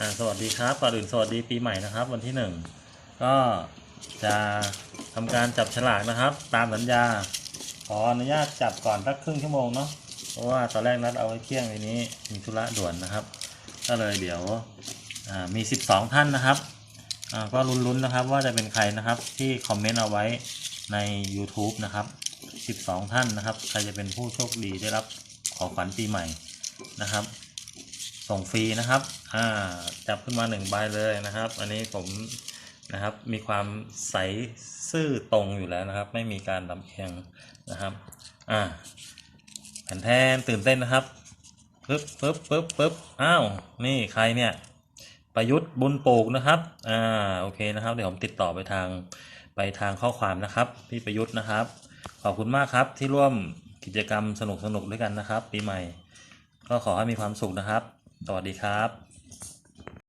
อ่าสวัสดีครับก่อนอื่นสวัสดีปีใหม่นะครับ วันที่หนึ่งก็จะทำการจับฉลากนะครับ ตามสัญญา ขออนุญาตจับก่อนสักครึ่งชั่วโมงเนาะเพราะว่าตอนแรกนัดเอาไว้เที่ยงทีนี้มีธุระด่วนนะครับ ก็เลยเดี๋ยวอ่ามี 12 ท่านนะครับก็ลุ้นๆนะครับว่าจะเป็นใครนะครับที่คอมเมนต์เอาไว้ใน YouTube นะครับ 12 ท่านนะครับ ใครจะเป็นผู้โชคดีได้รับของขวัญปีใหม่นะครับ ส่งฟรีนะครับ อ่า จับขึ้นมาหนึ่งใบเลยนะครับ อันนี้ผมนะครับ มีความใสซื่อตรงอยู่แล้วนะครับ ไม่มีการลำเอียงนะครับ อ่าแผ่นแทนตื่นเต้นนะครับปึ๊บปึ๊บปึ๊บปึ๊บอ้าว นี่ใครเนี่ย ประยุทธ์บุญปลูกนะครับ อ่า โอเคนะครับ เดี๋ยวผมติดต่อไปทางไปทางข้อความนะครับ พี่ประยุทธ์นะครับ ขอบคุณมากครับที่ร่วมกิจกรรมสนุกๆด้วยกันนะครับ ปีใหม่ ก็ขอให้มีความสุขนะครับ สวัสดีครับ